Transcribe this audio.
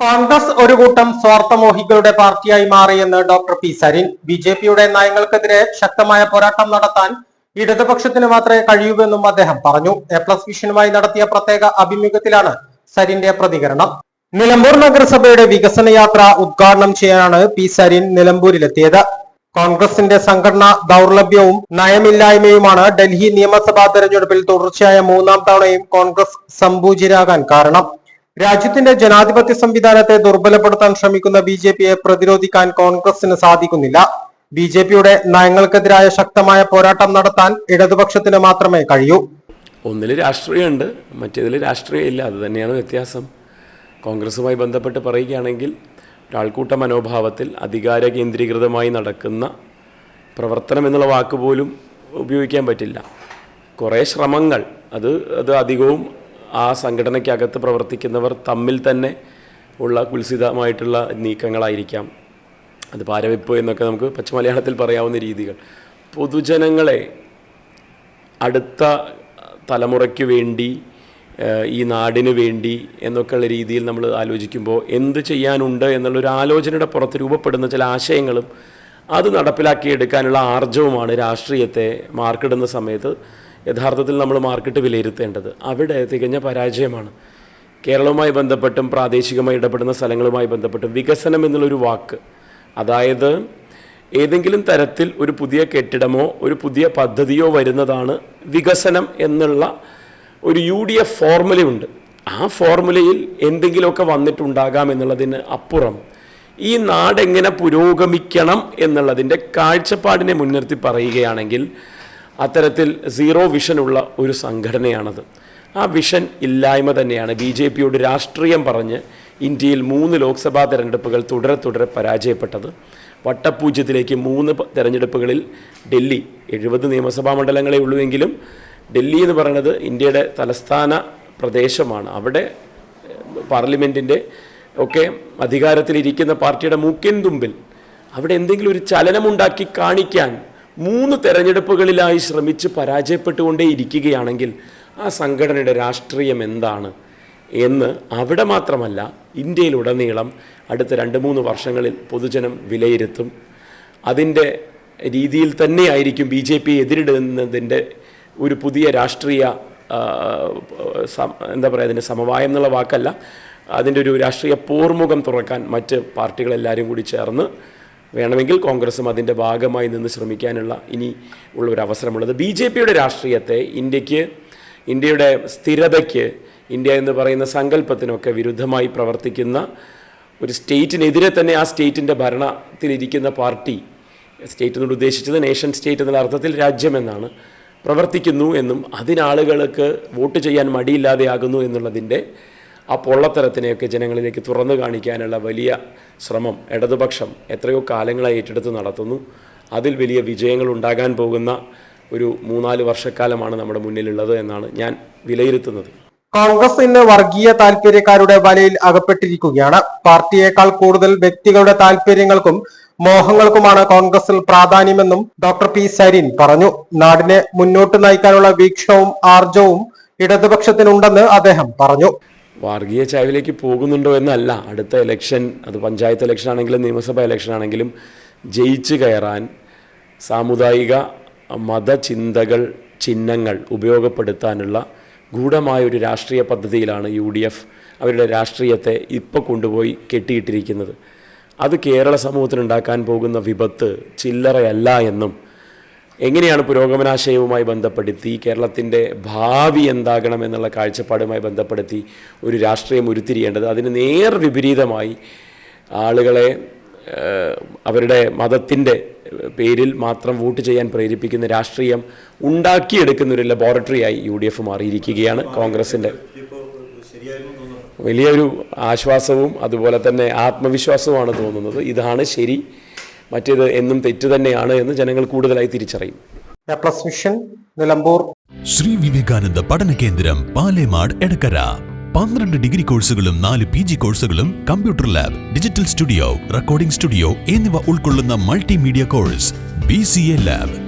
കോൺഗ്രസ് ഒരു കൂട്ടം സ്വാർത്ഥമോഹികളുടെ പാർട്ടിയായി മാറിയെന്ന് doctor P Sarin. B J പിയുടെ നയങ്ങൾക്കെതിരെ ശക്തമായ പോരാട്ടം നടത്താൻ ഇടതുപക്ഷത്തിന് മാത്രമേ കഴിയൂവെന്നും അദ്ദേഹം പറഞ്ഞു. എ പ്ലസ് വിഷനുമായി നടത്തിയ പ്രത്യേക അഭിമുഖത്തിലാണ് സരിന്റെ പ്രതികരണം. നിലമ്പൂർ നഗരസഭയുടെ വികസന യാത്ര ഉദ്ഘാടനം ചെയ്യാനാണ് പി സരിൻ നിലമ്പൂരിലെത്തിയത്. കോൺഗ്രസിന്റെ സംഘടനാ ദൗർലഭ്യവും നയമില്ലായ്മയുമാണ് ഡൽഹി നിയമസഭാ തെരഞ്ഞെടുപ്പിൽ തുടർച്ചയായ മൂന്നാം തവണയും കോൺഗ്രസ് സംപൂജിരാകാൻ കാരണം. രാജ്യത്തിന്റെ ജനാധിപത്യ സംവിധാനത്തെ ദുർബലപ്പെടുത്താൻ ശ്രമിക്കുന്ന ബി ജെ പിയെ പ്രതിരോധിക്കാൻ കോൺഗ്രസിന് സാധിക്കുന്നില്ല. ബി ജെ പിയുടെ നയങ്ങൾക്കെതിരായ ശക്തമായ പോരാട്ടം നടത്താൻ ഇടതുപക്ഷത്തിന് മാത്രമേ കഴിയൂ. ഒന്നിൽ രാഷ്ട്രീയമുണ്ട് മറ്റേതിൽ രാഷ്ട്രീയം ഇല്ല അത് തന്നെയാണ് വ്യത്യാസം. കോൺഗ്രസുമായി ബന്ധപ്പെട്ട് പറയുകയാണെങ്കിൽ ഒരാൾക്കൂട്ട മനോഭാവത്തിൽ അധികാര കേന്ദ്രീകൃതമായി നടക്കുന്ന പ്രവർത്തനം എന്നുള്ള വാക്ക് പോലും ഉപയോഗിക്കാൻ പറ്റില്ല. കുറേ ശ്രമങ്ങൾ. അത് അത് അധികവും ആ സംഘടനയ്ക്കകത്ത് പ്രവർത്തിക്കുന്നവർ തമ്മിൽ തന്നെ ഉള്ള കുൽസിതമായിട്ടുള്ള നീക്കങ്ങളായിരിക്കാം. അത് പാരവെപ്പ് എന്നൊക്കെ നമുക്ക് പച്ചമലയാളത്തിൽ പറയാവുന്ന രീതികൾ. പൊതുജനങ്ങളെ അടുത്ത തലമുറയ്ക്ക് വേണ്ടി ഈ നാടിന് വേണ്ടി എന്നൊക്കെയുള്ള രീതിയിൽ നമ്മൾ ആലോചിക്കുമ്പോൾ എന്ത് ചെയ്യാനുണ്ട് എന്നുള്ളൊരു ആലോചനയുടെ പുറത്ത് രൂപപ്പെടുന്ന ചില ആശയങ്ങളും അത് നടപ്പിലാക്കിയെടുക്കാനുള്ള ആർജവുമാണ് രാഷ്ട്രീയത്തെ മാർക്കിടുന്ന സമയത്ത് യഥാർത്ഥത്തിൽ നമ്മൾ മാർക്കറ്റ് വിലയിരുത്തേണ്ടത് അവിടെ തികഞ്ഞ പരാജയമാണ്. കേരളവുമായി ബന്ധപ്പെട്ടും പ്രാദേശികമായി ഇടപെടുന്ന സ്ഥലങ്ങളുമായി ബന്ധപ്പെട്ടും വികസനം എന്നുള്ളൊരു വാക്ക്. അതായത് ഏതെങ്കിലും തരത്തിൽ ഒരു പുതിയ കെട്ടിടമോ ഒരു പുതിയ പദ്ധതിയോ വരുന്നതാണ് വികസനം എന്നുള്ള ഒരു യു ഡി എഫ് ഫോർമുലയുണ്ട്. ആ ഫോർമുലയിൽ എന്തെങ്കിലുമൊക്കെ വന്നിട്ടുണ്ടാകാം എന്നുള്ളതിന് അപ്പുറം ഈ നാടെങ്ങനെ പുരോഗമിക്കണം എന്നുള്ളതിന്റെ കാഴ്ചപ്പാടിനെ മുൻനിർത്തി പറയുകയാണെങ്കിൽ അത്തരത്തിൽ സീറോ വിഷനുള്ള ഒരു സംഘടനയാണത്. ആ വിഷൻ ഇല്ലായ്മ തന്നെയാണ് ബി ജെ പിയോട് രാഷ്ട്രീയം പറഞ്ഞ് ഇന്ത്യയിൽ മൂന്ന് ലോക്സഭാ തെരഞ്ഞെടുപ്പുകൾ തുടരെ തുടരെ പരാജയപ്പെട്ടത്. വട്ടപ്പൂജ്യത്തിലേക്ക് മൂന്ന് തെരഞ്ഞെടുപ്പുകളിൽ ഡൽഹി എഴുപത് നിയമസഭാ മണ്ഡലങ്ങളെ ഉള്ളുവെങ്കിലും ഡൽഹി എന്ന് പറയുന്നത് ഇന്ത്യയുടെ തലസ്ഥാന പ്രദേശമാണ്. അവിടെ പാർലമെന്റിന്റെ ഒക്കെ അധികാരത്തിലിരിക്കുന്ന പാർട്ടിയുടെ മൂക്കിൻ തുമ്പിൽ അവിടെ എന്തെങ്കിലും ഒരു ചലനമുണ്ടാക്കി കാണിക്കാൻ മൂന്ന് തെരഞ്ഞെടുപ്പുകളിലായി ശ്രമിച്ച് പരാജയപ്പെട്ടുകൊണ്ടേ ഇരിക്കുകയാണെങ്കിൽ ആ സംഘടനയുടെ രാഷ്ട്രീയം എന്താണ് എന്ന് അവിടെ മാത്രമല്ല ഇന്ത്യയിലുടനീളം അടുത്ത രണ്ട് മൂന്ന് വർഷങ്ങളിൽ പൊതുജനം വിലയിരുത്തും. അതിന്റെ രീതിയിൽ തന്നെയായിരിക്കും ബി ജെ പി എതിരിടുന്നതിന്റെ ഒരു പുതിയ രാഷ്ട്രീയ എന്താ പറയുക അതിന്റെ സമവായം എന്നുള്ള വാക്കല്ല. അതിന്റെ ഒരു രാഷ്ട്രീയ പോർമുഖം തുറക്കാൻ മറ്റ് പാർട്ടികളെല്ലാവരും കൂടി ചേർന്ന് വേണമെങ്കിൽ കോൺഗ്രസും അതിന്റെ ഭാഗമായി നിന്ന് ശ്രമിക്കാനുള്ള ഇനി ഉള്ള ഒരു അവസരമുള്ളത് ബി ജെ പിയുടെ രാഷ്ട്രീയത്തെ ഇന്ത്യയ്ക്ക് ഇന്ത്യയുടെ സ്ഥിരതയ്ക്ക് ഇന്ത്യ എന്ന് പറയുന്ന സങ്കല്പത്തിനൊക്കെ വിരുദ്ധമായി പ്രവർത്തിക്കുന്ന ഒരു സ്റ്റേറ്റിനെതിരെ തന്നെ ആ സ്റ്റേറ്റിന്റെ ഭരണത്തിലിരിക്കുന്ന പാർട്ടി സ്റ്റേറ്റ് എന്നോട് ഉദ്ദേശിച്ചത് നേഷൻ സ്റ്റേറ്റ് എന്നുള്ള അർത്ഥത്തിൽ രാജ്യമെന്നാണ് പ്രവർത്തിക്കുന്നു എന്നും അതിനാളുകൾക്ക് വോട്ട് ചെയ്യാൻ മടിയില്ലാതെയാകുന്നു എന്നുള്ളതിന്റെ ആ പൊള്ളത്തരത്തിനെയൊക്കെ ജനങ്ങളിലേക്ക് തുറന്നു കാണിക്കാനുള്ള വലിയ ശ്രമം ഇടതുപക്ഷം എത്രയോ കാലങ്ങളായി ഏറ്റെടുത്ത് നടത്തുന്നു. അതിൽ വലിയ വിജയങ്ങൾ ഉണ്ടാകാൻ പോകുന്ന ഒരു മൂന്നാൽ വർഷക്കാലമാണ് നമ്മുടെ മുന്നിലുള്ളത് എന്നാണ് ഞാൻ വിലയിരുത്തുന്നത്. കോൺഗ്രസ് ഇന്ന് വർഗീയ താല്പര്യക്കാരുടെ വലയിൽ അകപ്പെട്ടിരിക്കുകയാണ്. പാർട്ടിയേക്കാൾ കൂടുതൽ വ്യക്തികളുടെ താല്പര്യങ്ങൾക്കും മോഹങ്ങൾക്കുമാണ് കോൺഗ്രസിൽ പ്രാധാന്യമെന്നും ഡോക്ടർ പി സരീൻ പറഞ്ഞു. നാടിനെ മുന്നോട്ട് നയിക്കാനുള്ള വീക്ഷണവും ആർജവും ഇടതുപക്ഷത്തിനുണ്ടെന്ന് അദ്ദേഹം പറഞ്ഞു. വർഗീയ ചായവിലേക്ക് പോകുന്നുണ്ടോ എന്നല്ല. അടുത്ത ഇലക്ഷൻ അത് പഞ്ചായത്ത് ഇലക്ഷൻ ആണെങ്കിലും നിയമസഭാ ഇലക്ഷൻ ആണെങ്കിലും ജയിച്ചു കയറാൻ സാമുദായിക മതചിന്തകൾ ചിഹ്നങ്ങൾ ഉപയോഗപ്പെടുത്താനുള്ള ഗൂഢമായ ഒരു രാഷ്ട്രീയ പദ്ധതിയിലാണ് യു ഡി എഫ് അവരുടെ രാഷ്ട്രീയത്തെ ഇപ്പോൾ കൊണ്ടുപോയി കെട്ടിയിട്ടിരിക്കുന്നത്. അത് കേരള സമൂഹത്തിനുണ്ടാക്കാൻ പോകുന്ന വിപത്ത് ചില്ലറയല്ല എന്നും എങ്ങനെയാണ് പുരോഗമനാശയവുമായി ബന്ധപ്പെടുത്തി കേരളത്തിന്റെ ഭാവി എന്താകണം എന്നുള്ള കാഴ്ചപ്പാടുമായി ബന്ധപ്പെടുത്തി ഒരു രാഷ്ട്രീയം ഉരുത്തിരിയേണ്ടത്? അതിന് നേർ വിപരീതമായി ആളുകളെ അവരുടെ മതത്തിന്റെ പേരിൽ മാത്രം വോട്ട് ചെയ്യാൻ പ്രേരിപ്പിക്കുന്ന രാഷ്ട്രീയം ഉണ്ടാക്കിയെടുക്കുന്ന ഒരു ലബോറട്ടറിയായി യു ഡി എഫ് മാറിയിരിക്കുകയാണ് കോൺഗ്രസിന്റെ വലിയൊരു ആശ്വാസവും അതുപോലെ തന്നെ ആത്മവിശ്വാസവുമാണ് തോന്നുന്നത്. ഇതാണ് ശരി മറ്റേത് എന്നും തെറ്റ് തന്നെയാണ് എന്ന് ജനങ്ങൾ കൂടുതലായി തിരിച്ചറിയും. Plus mission Nilambur. Shri Vivekananda പഠന കേന്ദ്രം പാലേമാട് എടക്കര. പന്ത്രണ്ട് ഡിഗ്രി കോഴ്സുകളും നാല് പി ജി കോഴ്സുകളും computer lab digital studio recording studio എന്നിവ ഉൾക്കൊള്ളുന്ന multimedia course B C A lab.